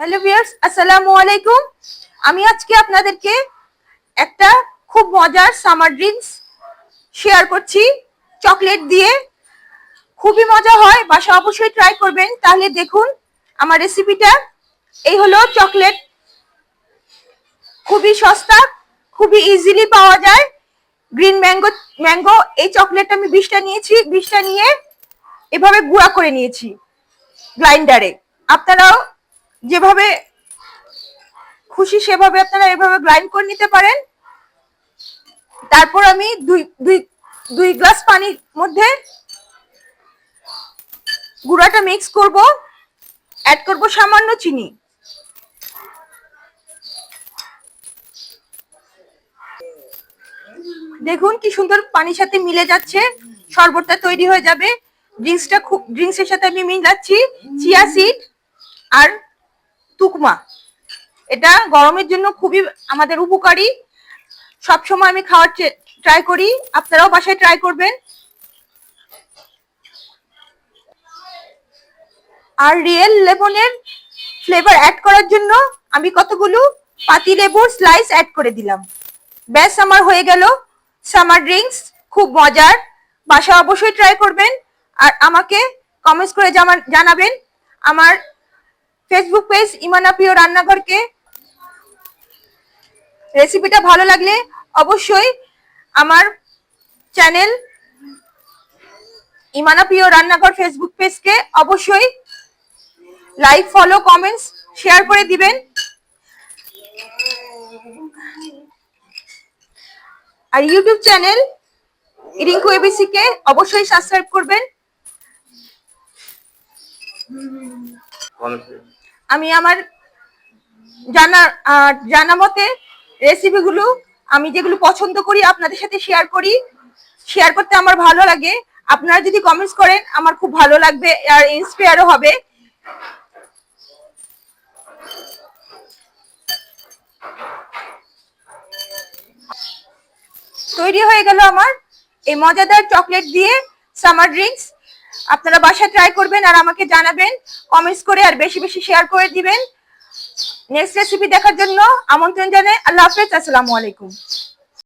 Hello viewers, আসসালামু আলাইকুম। আমি আজকে আপনাদেরকে একটা খুব মজার সামার ড্রিঙ্কস শেয়ার করছি। চকলেট দিয়ে। খুবই মজা হয়, বাসা অবশ্যই ট্রাই করবেন। তাহলে দেখুন আমার রেসিপিটা এই হলো চকলেট। খুবই সস্তা, খুবই ইজিলি পাওয়া যায়। গ্রিন ম্যাঙ্গো ম্যাঙ্গো এই চকলেটটা আমি বিশটা নিয়েছি। বিশটা নিয়ে এভাবে গুঁড়া করে নিয়েছি। গ্রাইন্ডারে আপনারাও যেভাবে খুশি, সেভাবে আপনারা এভাবে গ্রাইন্ড করে নিতে পারেন। তারপর আমি দুই দুই দুই গ্লাস পানির মধ্যে গুঁড়াটা মিক্স করব। অ্যাড করব সামান্য চিনি। দেখুন কি সুন্দর পানির সাথে মিলে যাচ্ছে, শরবতটা তৈরি হয়ে যাবে। ড্রিঙ্কসটা খুব ড্রিঙ্কসের সাথে আমি মিলাচ্ছি চিয়া সিড আর তুকমা। এটা গরমের জন্য খুবই আমাদের উপকারী। সবসময় আমি খাওয়ার ট্রাই করি। আপনারাও বাসায় ট্রাই করবেন। আর রিয়েল লেমনের ফ্লেভার অ্যাড করার জন্য আমি কতগুলো পাতি লেবুর স্লাইস অ্যাড করে দিলাম। ব্যাস, আমার হয়ে গেল সামার ড্রিঙ্কস খুব মজার। বাসা অবশ্যই ট্রাই করবেন। আর আমাকে কমেন্টস করে জানাবেন। আমার ফেসবুক পেজ ইমানা প্রিয় রান্নাঘরকে। রেসিপিটা ভালো লাগলে অবশ্যই আমার চ্যানেল ইমানা প্রিয় রান্নাঘর ফেসবুক পেজকে অবশ্যই লাইক ফলো কমেন্টস শেয়ার করে দিবেন। আর ইউটিউব চ্যানেল রিঙ্কু এবিসি কে অবশ্যই সাবস্ক্রাইব করবেন। আমি আমার জানা জানা মতে রেসিপিগুলো আমি যেগুলো পছন্দ করি আপনাদের সাথে শেয়ার করি। শেয়ার করতে আমার ভালো লাগে। আপনারা যদি কমেন্টস করেন, আমার খুব ভালো লাগবে আর ইন্সপায়ারও হবে। তৈরি হয়ে গেল আমার এই মজাদার চকলেট দিয়ে সামার ড্রিঙ্কস আপনারা বাসায় ট্রাই করবেন আর আমাকে জানাবেন কমেন্টস করে আর বেশি বেশি শেয়ার করে দিবেন। নেক্সট রেসিপি দেখার জন্য আমন্ত্রণ জানাই। আল্লাহ হাফেজ, আসসালামু আলাইকুম।